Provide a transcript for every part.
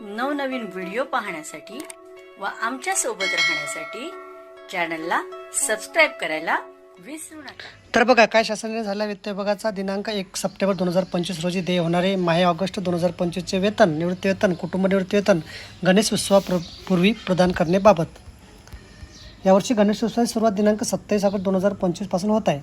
नवनवीन व्हिडिओ पाहण्यासाठी व आमच्यासोबत राहण्यासाठी चॅनलला सबस्क्राईब करायला विसरू नका. तर बघा काय शासनाने झाला वित्त विभागाचा दिनांक एक सप्टेंबर दोन हजार पंचवीस रोजी देय होणारे माहे ऑगस्ट दोन हजार पंचवीसचे वेतन निवृत्ती वेतन कुटुंब निवृत्ती वेतन गणेश उत्सवापूर्वी प्रदान करण्याबाबत. यावर्षी गणेश उत्सवाची सुरुवात दिनांक सत्तावीस ऑगस्ट दोन हजार पंचवीसपासून होत आहे.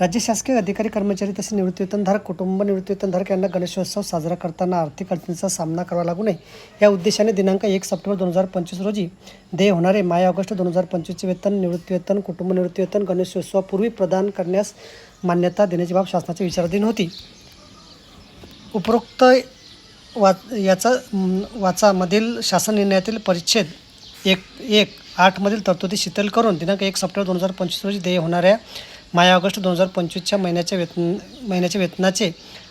राज्य शासकीय अधिकारी कर्मचारी तसेच निवृत्तीवेतनधारक कुटुंब निवृत्तीवेतनधारक यांना गणेशोत्सव साजरा करताना आर्थिक अडचणीचा सामना करावा लागू नये. या उद्देशाने दिनांक एक सप्टेंबर दोन हजार पंचवीस रोजी देय होणारे माय ऑगस्ट दोन हजार पंचवीसचे वेतन निवृत्तीवेतन कुटुंब निवृत्तीवेतन गणेशोत्सवापूर्वी प्रदान करण्यास मान्यता देण्याची बाब शासनाच्या विचाराधीन होती. उपरोक्त वा याचा वाचामधील शासन निर्णयातील परिच्छेद एक एक आठमधील तरतुदी शिथिल करून दिनांक एक सप्टेंबर दोन हजार पंचवीस रोजी देय होणाऱ्या माया ऑगस्ट दोन हजार पंचवीसच्या महिन्याच्या वेतन महिन्याच्या वेतनाचे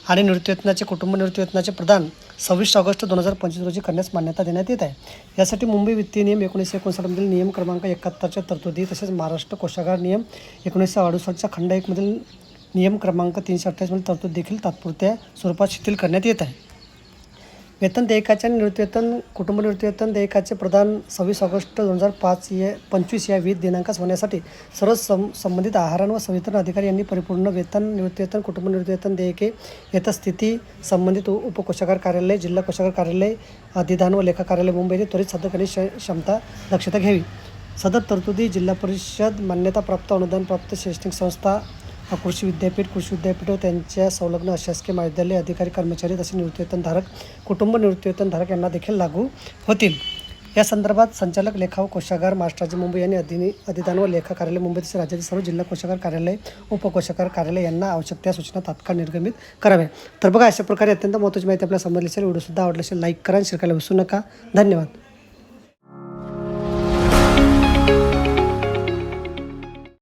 आणि निवृत्तीवेतनाचे कुटुंब निवृत्तीवेतनाचे प्रदान सव्वीस ऑगस्ट दोन हजार पंचवीस रोजी करण्यास मान्यता देण्यात येत आहे. यासाठी मुंबई वित्तीय नियम एकोणीसशे एकोणसाठमधील नियम क्रमांक एकाहत्तरच्या तरतुदी तसेच महाराष्ट्र कोशागार नियम एकोणीसशे अडुसष्टच्या खंड एकमधील नियम क्रमांक तीनशे अठ्ठावीसमधील तरतूद देखील तात्पुरत्या स्वरूपात शिथिल करण्यात येत आहे. वेतन देयकाचे आणि निवृत्तीवेतन कुटुंब निवृत्तीवेतन देयकाचे प्रदान सव्वीस ऑगस्ट दोन हजार पाच या पंचवीस या विविध दिनांकास होण्यासाठी सर्व सं संबंधित आहारण व संवितरण अधिकारी यांनी परिपूर्ण वेतन निवृत्तीवेतन कुटुंब निवृत्तीवेतन देयके यथास्थिती संबंधित उ- उपकोषागार कार्यालय जिल्हा कोषागार कार्यालय अधिधान व लेखा कार्यालय मुंबई येथे त्वरित सादर करण्याची क्षमता दक्षता घ्यावी. सदर तरतुदी जिल्हा परिषद मान्यताप्राप्त अनुदानप्राप्त शैक्षणिक संस्था कृषी विद्यापीठ कृषी विद्यापीठ व त्यांच्या संलग्न अशासकीय महाविद्यालय अधिकारी कर्मचारी तसे निवृत्तीवेतनधारक कुटुंब निवृत्तीवेतनधारक यांना देखील लागू होतील. या संदर्भात संचालक लेखा व कोषागार महाराष्ट्राचे मुंबई यांनी अधिनी अधिदान व लेखा कार्यालय मुंबई तसेच राज्यातील सर्व जिल्हा कोषागार कार्यालय उपकोषागार कार्यालय यांना आवश्यक त्या सूचना तात्काळ निर्गमित कराव्या तर बघा अशा प्रकारे अत्यंत महत्त्वाची माहिती आपल्याला समजली असेल व्हिडिओसुद्धा आवडला असेल लाईक करा आणि शेअर करायला विसरू नका. धन्यवाद.